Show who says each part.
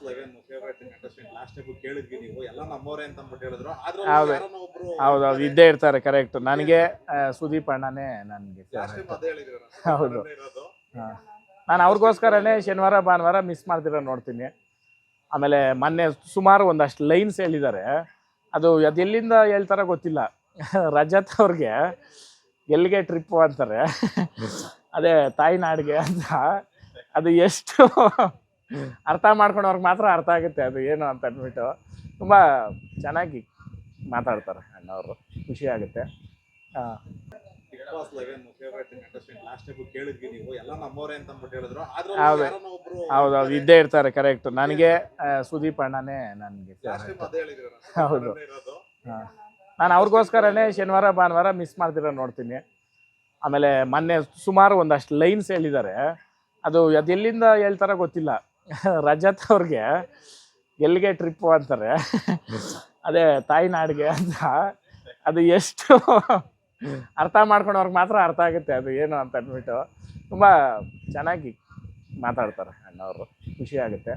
Speaker 1: Boss eleven favourite contestant last time ಕೇಳಿದ್ವಿ ನೀವು. ಎಲ್ಲ ನಮ್ಮವರೇ ಅಂತ ಅಂದ್ಬಿಟ್ಟು ಹೇಳಿದ್ರು. ಆದ್ರೆ
Speaker 2: ಹೌದು.
Speaker 1: ಯಾರನ್ನ ಒಬ್ರು
Speaker 2: ಹೌದೌದು ಇದ್ದೇ ಇರ್ತಾರೆ ಕರೆಕ್ಟ್ ನನಗೆ ಆ, ಸುದೀಪ್ ಅಣ್ಣನೇ ನನಗೆ
Speaker 1: ಲಾಸ್ಟ್ ಟೈಮ್ ಅದೇ ಹೇಳಿದ್ರು
Speaker 2: ಹೌದು.
Speaker 1: ಇರೋದು.
Speaker 2: ನಾನು ಅವ್ರಿಗೋಸ್ಕರನೇ ಶನಿವಾರ ಭಾನುವಾರ ಮಿಸ್ ಮಾಡ್ದಿರೋ ನೋಡ್ತೀನಿ. ಆಮೇಲೆ ಮೊನ್ನೆ ಸುಮಾರು ಒಂದಷ್ಟು ಲೈನ್ಸ್ ಹೇಳಿದ್ದಾರೆ. ಅದು ಅದು ಎಲ್ಲಿಂದ ಹೇಳ್ತಾರೋ ಗೊತ್ತಿಲ್ಲ. ರಜತ್ ಅವ್ರಿಗೆ ಎಲ್ಲಿಗೆ ಟ್ರಿಪ್ಪು ಅಂತಾರೆ. ಅದೇ ತಾಯ್ನಾಡಿಗೆ ಅಂತ. ಅದು ಎಷ್ಟು ಅರ್ಥ ಮಾಡ್ಕೊಂಡವ್ರಿಗೆ ಮಾತ್ರ ಅರ್ಥ ಆಗುತ್ತೆ ಅದು ಏನು ಅಂತ ಅಂದ್ಬಿಟ್ಟು. ತುಂಬ ಚೆನ್ನಾಗಿ ಮಾತಾಡ್ತಾರೆ ಅಣ್ಣವರು. ಖುಷಿ ಆಗುತ್ತೆ. ಹೌದೌದು ಇದ್ದೇ ಇರ್ತಾರೆ ಕರೆಕ್ಟ್ ನನಗೆ ಸುದೀಪ್ ಅಣ್ಣನೇ ನನಗೆ ಹೌದು.
Speaker 1: ಇರೋದು.
Speaker 2: ನಾನು ಅವ್ರಿಗೋಸ್ಕರನೇ ಶನಿವಾರ ಭಾನುವಾರ ಮಿಸ್ ಮಾಡ್ತಿರೋ ನೋಡ್ತೀನಿ. ಆಮೇಲೆ ಮೊನ್ನೆ ಸುಮಾರು ಒಂದಷ್ಟು ಲೈನ್ಸ್ ಹೇಳಿದ್ದಾರೆ. ಅದು ಅದೆಲ್ಲಿಂದ ಹೇಳ್ತಾರೋ ಗೊತ್ತಿಲ್ಲ. ರಜತ್ ಅವ್ರಿಗೆ ಎಲ್ಲಿಗೆ ಟ್ರಿಪ್ಪು ಅಂತಾರೆ. ಅದೇ ತಾಯ್ನಾಡಿಗೆ ಅಂತ. ಅದು ಎಷ್ಟು ಅರ್ಥ ಮಾಡ್ಕೊಂಡವ್ರಿಗೆ ಮಾತ್ರ ಅರ್ಥ ಆಗುತ್ತೆ ಅದು ಏನು ಅಂತ ಅಂದ್ಬಿಟ್ಟು. ತುಂಬ ಚೆನ್ನಾಗಿ ಮಾತಾಡ್ತಾರೆ ಅಣ್ಣವರು. ಖುಷಿ ಆಗುತ್ತೆ.